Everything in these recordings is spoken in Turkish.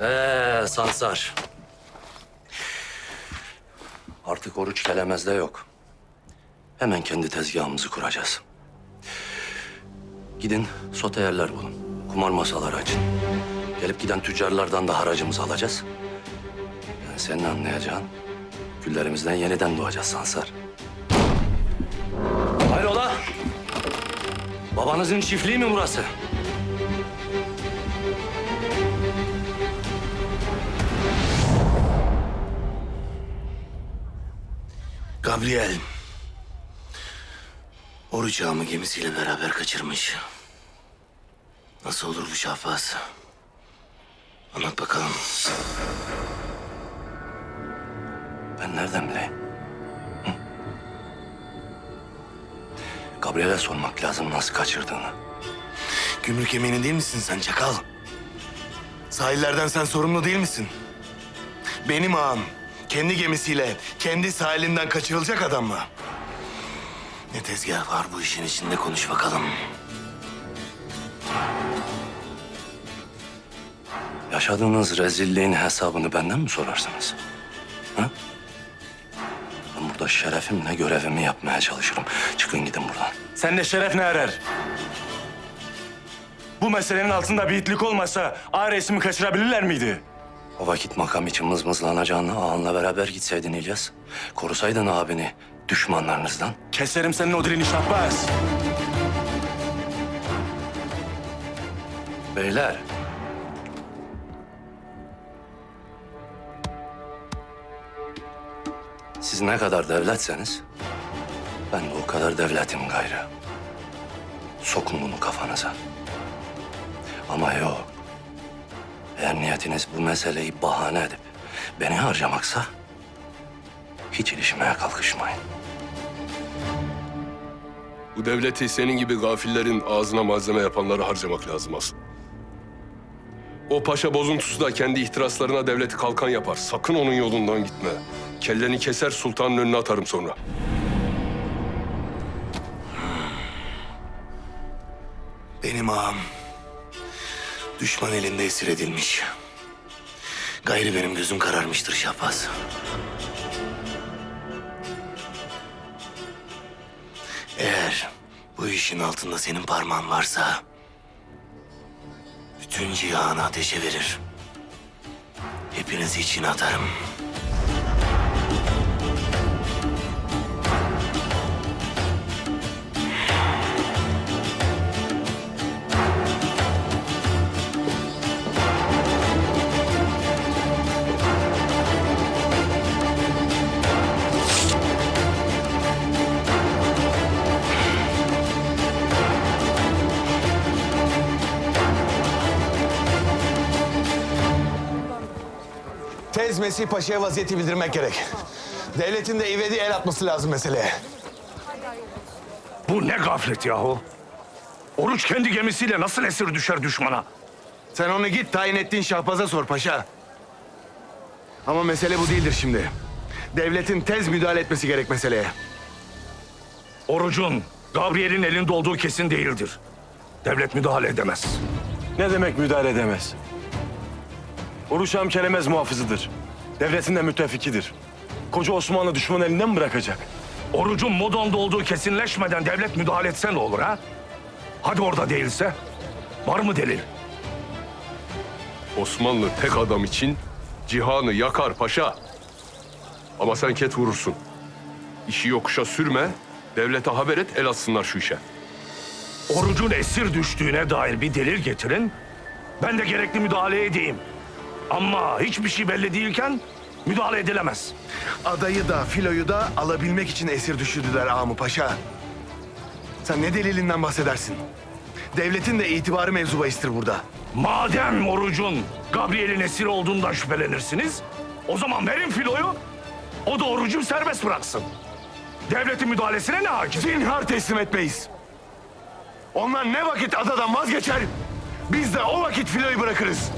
Ee Sansar. Artık oruç kelemezde yok. Hemen kendi tezgahımızı kuracağız. Gidin sote yerler bulun. Kumar masaları açın. Gelip giden tüccarlardan da haracımızı alacağız. Yani senin anlayacağın güllerimizden yeniden doğacağız Sansar. Hayrola? Babanızın çiftliği mi burası? Gabriel. Oruç ağamı gemisiyle beraber kaçırmış. Nasıl olur bu Şahbaz? Anlat bakalım. Ben nereden bileyim? Hı? Gabriel'e sormak lazım nasıl kaçırdığını. Gümrük yemeğinin değil misin sen çakal? Sahillerden sen sorumlu değil misin? Benim ağam kendi gemisiyle kendi sahilinden kaçırılacak adam mı? Ne tezgah var bu işin içinde konuş bakalım. Yaşadığınız rezilliğin hesabını benden mi sorarsınız? Ha? Ben burada şerefimle görevimi yapmaya çalışırım. Çıkın gidin buradan. Sen de şeref ne arar? Bu meselenin altında bir itlik olmasa ailesimi kaçırabilirler miydi? O vakit makam için mızmızlanacağına ağanla beraber gitseydin İlyas. Korusaydın abini düşmanlarınızdan. Keserim senin o dilini Şahbaz. Beyler. Siz ne kadar devletseniz ben de o kadar devletim gayrı. Sokun bunu kafanıza. Ama yok. Eğer niyetiniz bu meseleyi bahane edip beni harcamaksa hiç ilişmeye kalkışmayın. Bu devleti senin gibi gafillerin ağzına malzeme yapanları harcamak lazım asıl. O paşa bozuntusu da kendi ihtiraslarına devleti kalkan yapar. Sakın onun yolundan gitme. Kelleni keser sultanın önüne atarım sonra. Benim ağam düşman elinde esir edilmiş. Gayrı benim gözüm kararmıştır Şahbaz. Eğer bu işin altında senin parmağın varsa... ...bütün cihanı ateşe verir. Hepinizi içine atarım. Tez Mesih Paşa'ya vaziyeti bildirmek gerek. Devletin de ivedi el atması lazım meseleye. Bu ne gaflet yahu? Oruç kendi gemisiyle nasıl esir düşer düşmana? Sen onu git tayin ettiğin Şahbaz'a sor paşa. Ama mesele bu değildir şimdi. Devletin tez müdahale etmesi gerek meseleye. Orucun Gabriel'in elinde olduğu kesin değildir. Devlet müdahale edemez. Ne demek müdahale edemez? Oruç Ağam kelemez muhafızıdır. Devletin de müttefikidir. Koca Osmanlı düşman elinden mi bırakacak? Orucun Modon'da olduğu kesinleşmeden devlet müdahale etse ne olur ha? Hadi orada değilse? Var mı delil? Osmanlı tek adam için cihanı yakar paşa. Ama sen ket vurursun. İşi yokuşa sürme, devlete haber et, el atsınlar şu işe. Orucun esir düştüğüne dair bir delil getirin. Ben de gerekli müdahale edeyim. Ama hiçbir şey belli değilken müdahale edilemez. Adayı da filoyu da alabilmek için esir düşürdüler ağamı paşa. Sen ne delilinden bahsedersin? Devletin de itibarı mevzu bahistir burada. Madem orucun Gabriel'in esir olduğundan şüphelenirsiniz, o zaman verin filoyu, o da orucu serbest bıraksın. Devletin müdahalesine ne hakim? Zinhar teslim etmeyiz. Onlar ne vakit adadan vazgeçer, biz de o vakit filoyu bırakırız.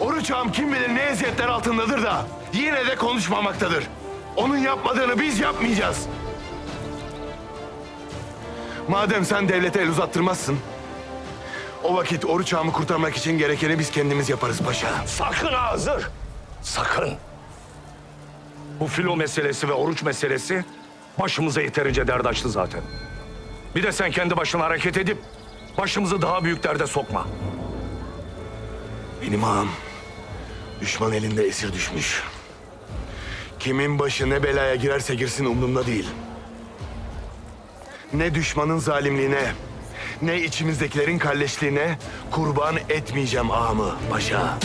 Oruç ağam kim bilir ne eziyetler altındadır da yine de konuşmamaktadır. Onun yapmadığını biz yapmayacağız. Madem sen devlete el uzattırmazsın, O vakit oruç ağamı kurtarmak için gerekeni biz kendimiz yaparız paşa. Sakın ha Hızır. Sakın. Bu filo meselesi ve oruç meselesi başımıza yeterince dert açtı zaten. Bir de sen kendi başına hareket edip başımızı daha büyük derde sokma. Benim ağam düşman elinde esir düşmüş. Kimin başı ne belaya girerse girsin umurumda değil. Ne düşmanın zalimliğine, ne içimizdekilerin kalleşliğine kurban etmeyeceğim ağamı paşa.